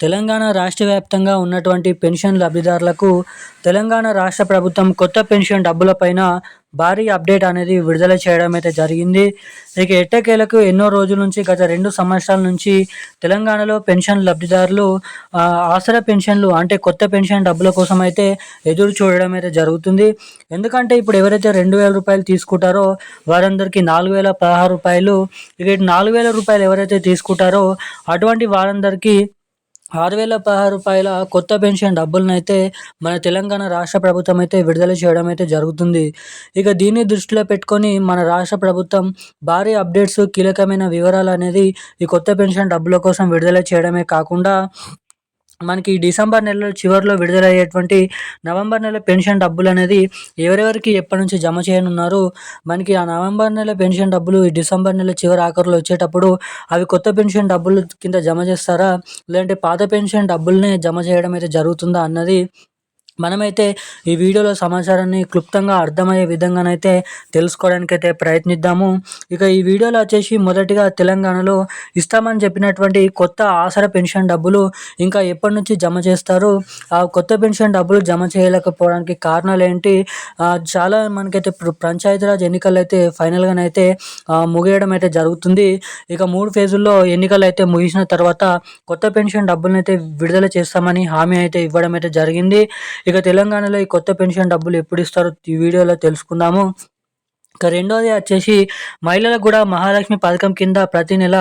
Telangana రాష్ట్ర వ్యాప్తంగా ఉన్నటువంటి పెన్షన్ లబ్ధిదారులకు తెలంగాణ రాష్ట్ర ప్రభుత్వం కొత్త పెన్షన్ డబ్బులపైన భారీ అప్డేట్ అనేది విడుదల చేయడం అయితే జరిగింది. ఇక ఎట్టకేలకు ఎన్నో రోజుల నుంచి గత రెండు సంవత్సరాల నుంచి తెలంగాణలో పెన్షన్ లబ్ధిదారులు ఆసరా పెన్షన్లు అంటే కొత్త పెన్షన్ డబ్బుల కోసం అయితే ఎదురు చూడడం అయితే జరుగుతుంది. ఎందుకంటే ఇప్పుడు ఎవరైతే రెండు వేల రూపాయలు తీసుకుంటారో వారందరికీ నాలుగు వేల పదహారు రూపాయలు ఇక నాలుగు వేల రూపాయలు ఎవరైతే తీసుకుంటారో అటువంటి వారందరికీ ఆరు వేల పదహారు రూపాయల కొత్త పెన్షన్ డబ్బులను అయితే మన తెలంగాణ రాష్ట్ర ప్రభుత్వం అయితే విడుదల చేయడం అయితే జరుగుతుంది. ఇక దీన్ని దృష్టిలో పెట్టుకొని మన రాష్ట్ర ప్రభుత్వం భారీ అప్డేట్స్ కీలకమైన వివరాలు అనేది ఈ కొత్త పెన్షన్ డబ్బుల కోసం విడుదల చేయడమే కాకుండా మనకి డిసెంబర్ నెలలో చివరిలో విడుదలయ్యేటువంటి నవంబర్ నెల పెన్షన్ డబ్బులు అనేది ఎవరెవరికి ఎప్పటి నుంచి జమ చేయనున్నారు మనకి ఆ నవంబర్ నెల పెన్షన్ డబ్బులు ఈ డిసెంబర్ నెల చివరి ఆఖరిలో వచ్చేటప్పుడు అవి కొత్త పెన్షన్ డబ్బులు కింద జమ చేస్తారా? లేదంటే పాత పెన్షన్ డబ్బుల్ని జమ చేయడం అయితే జరుగుతుందా అన్నది మనమైతే ఈ వీడియోలో సమాచారాన్ని క్లుప్తంగా అర్థమయ్యే విధంగానైతే తెలుసుకోవడానికి అయితే ప్రయత్నిద్దాము. ఇక ఈ వీడియోలో వచ్చేసి మొదటిగా తెలంగాణలో ఇస్తామని చెప్పినటువంటి కొత్త ఆసర పెన్షన్ డబ్బులు ఇంకా ఎప్పటి నుంచి జమ చేస్తారు? ఆ కొత్త పెన్షన్ డబ్బులు జమ చేయలేకపోవడానికి కారణాలు ఏంటి చాలా మనకైతే పంచాయతీరాజ్ ఎన్నికలు అయితే ఫైనల్గానైతే ముగియడం అయితే జరుగుతుంది. ఇక మూడు ఫేజుల్లో ఎన్నికలు అయితే ముగిసిన తర్వాత కొత్త పెన్షన్ డబ్బులను అయితే విడుదల చేస్తామని హామీ అయితే ఇవ్వడం అయితే జరిగింది. ఇక తెలంగాణలో ఈ కొత్త పెన్షన్ డబ్బులు ఎప్పుడు ఇస్తారో ఈ వీడియోలో తెలుసుకుందాము. ఇక రెండోది వచ్చేసి మహిళలకు కూడా మహాలక్ష్మి పథకం కింద ప్రతి నెల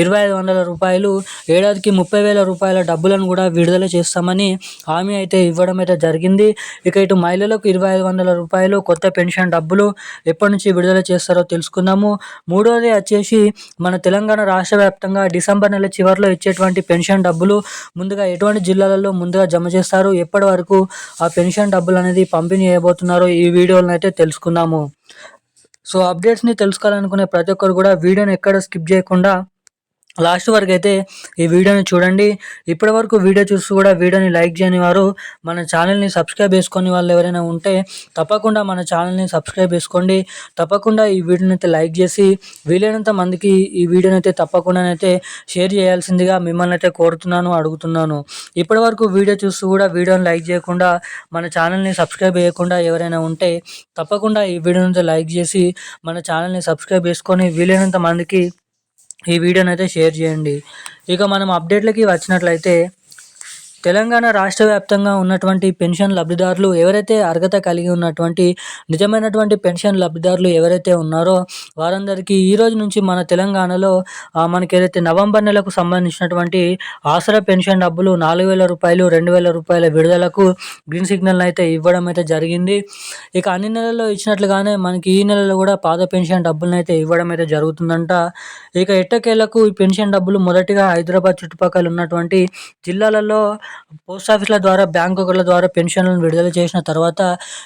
ఇరవై ఐదు వందల రూపాయలు ఏడాదికి ముప్పై వేల రూపాయల డబ్బులను కూడా విడుదల చేస్తామని హామీ అయితే ఇవ్వడం అయితే జరిగింది. ఇక ఇటు మహిళలకు ఇరవై ఐదు వందల రూపాయలు కొత్త పెన్షన్ డబ్బులు ఎప్పటి నుంచి విడుదల చేస్తారో తెలుసుకుందాము. మూడోది వచ్చేసి మన తెలంగాణ రాష్ట్ర వ్యాప్తంగా డిసెంబర్ నెల చివరిలో ఇచ్చేటువంటి పెన్షన్ డబ్బులు ముందుగా ఎటువంటి జిల్లాలలో ముందుగా జమ చేస్తారు? ఎప్పటి వరకు ఆ పెన్షన్ డబ్బులు అనేది పంపిణీ చేయబోతున్నారో ఈ వీడియోలను అయితే తెలుసుకుందాము. సో అప్డేట్స్ని తెలుసుకోవాలనుకునే ప్రతి ఒక్కరు కూడా వీడియోని ఎక్కడ స్కిప్ చేయకుండా లాస్ట్ వరకు అయితే ఈ వీడియోని చూడండి. ఇప్పటి వరకు వీడియో చూస్తూ కూడా వీడియోని లైక్ చేయని వారు మన ఛానల్ని సబ్స్క్రైబ్ చేసుకొని వాళ్ళు ఎవరైనా ఉంటే తప్పకుండా మన ఛానల్ని సబ్స్క్రైబ్ చేసుకోండి. తప్పకుండా ఈ వీడియోని అయితే లైక్ చేసి వీలైనంత మందికి ఈ వీడియోని అయితే తప్పకుండానైతే షేర్ చేయాల్సిందిగా మిమ్మల్ని అయితే కోరుతున్నాను అడుగుతున్నాను. ఇప్పటి వరకు వీడియో చూస్తూ కూడా వీడియోని లైక్ చేయకుండా మన ఛానల్ని సబ్స్క్రైబ్ చేయకుండా ఎవరైనా ఉంటే తప్పకుండా ఈ వీడియోని లైక్ చేసి మన ఛానల్ని సబ్స్క్రైబ్ చేసుకొని వీలైనంత మందికి ఈ వీడియోని అయితే షేర్ చేయండి. ఇక మనం అప్డేట్లకి వచ్చినట్లయితే తెలంగాణ రాష్ట్ర వ్యాప్తంగా ఉన్నటువంటి పెన్షన్ లబ్ధిదారులు ఎవరైతే అర్హత కలిగి ఉన్నటువంటి నిజమైనటువంటి పెన్షన్ లబ్ధిదారులు ఎవరైతే ఉన్నారో వారందరికీ ఈ రోజు నుంచి మన తెలంగాణలో మనకి ఏదైతే నవంబర్ నెలకు సంబంధించినటువంటి ఆసరా పెన్షన్ డబ్బులు నాలుగు వేల రూపాయలు రెండు వేల రూపాయల విడుదలకు గ్రీన్ సిగ్నల్ అయితే ఇవ్వడం అయితే జరిగింది. ఇక అన్ని నెలల్లో ఇచ్చినట్లుగానే మనకి ఈ నెలలో కూడా పాత పెన్షన్ డబ్బులను అయితే ఇవ్వడం అయితే జరుగుతుందంట. ఇక ఎట్టకేళ్ళకు ఈ పెన్షన్ డబ్బులు మొదటిగా హైదరాబాద్ చుట్టుపక్కల ఉన్నటువంటి జిల్లాలలో పోస్ట్ ఆఫీస్ల ద్వారా బ్యాంక్ అకౌంట్ల ద్వారా పెన్షన్లను విడుదల చేసిన తర్వాత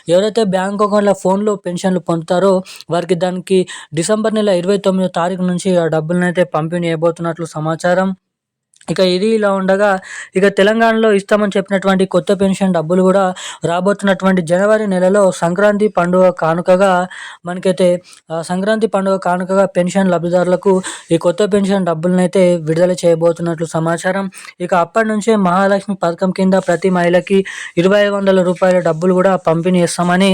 ఎవరైతే బ్యాంక్ అకౌంట్ల ఫోన్లో పెన్షన్లు పొందుతారో వారికి దానికి డిసెంబర్ నెల ఇరవై తొమ్మిదో తారీఖు నుంచి ఆ డబ్బులను అయితే పంపిణీ చేయబోతున్నట్లు సమాచారం. ఇక ఇది ఇలా ఉండగా ఇక తెలంగాణలో ఇస్తామని చెప్పినటువంటి కొత్త పెన్షన్ డబ్బులు కూడా రాబోతున్నటువంటి జనవరి నెలలో సంక్రాంతి పండుగ కానుకగా మనకైతే సంక్రాంతి పండుగ కానుకగా పెన్షన్ లబ్ధిదారులకు ఈ కొత్త పెన్షన్ డబ్బులనైతే విడుదల చేయబోతున్నట్లు సమాచారం. ఇక అప్పటి నుంచే మహాలక్ష్మి పథకం కింద ప్రతి మహిళకి ఇరవై వందల రూపాయల డబ్బులు కూడా పంపిణీ ఇస్తామని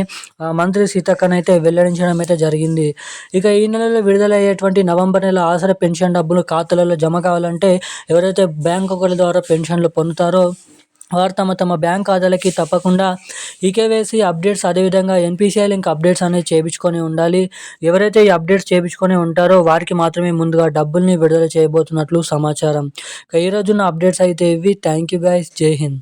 మంత్రి సీతక్కనైతే వెల్లడించడం అయితే జరిగింది. ఇక ఈ నెలలో విడుదలయ్యేటువంటి నవంబర్ నెల ఆసర పెన్షన్ డబ్బులు ఖాతాలలో జమ కావాలంటే ఎవరైతే ఎవరైతే బ్యాంకుల ద్వారా పెన్షన్లు పొందుతారో వారు తమ తమ బ్యాంక్ ఖాతాలకి తప్పకుండా ఈకేవైసీ అప్డేట్స్ అదేవిధంగా ఎన్పిసిఐ లింక్ అప్డేట్స్ అనేది చేయించుకొని ఉండాలి. ఎవరైతే ఈ అప్డేట్స్ చేయించుకొని ఉంటారో వారికి మాత్రమే ముందుగా డబ్బుల్ని విడుదల చేయబోతున్నట్లు సమాచారం. ఈ అప్డేట్స్ అయితే ఇవి. థ్యాంక్ యూ గైస్ జై హింద్.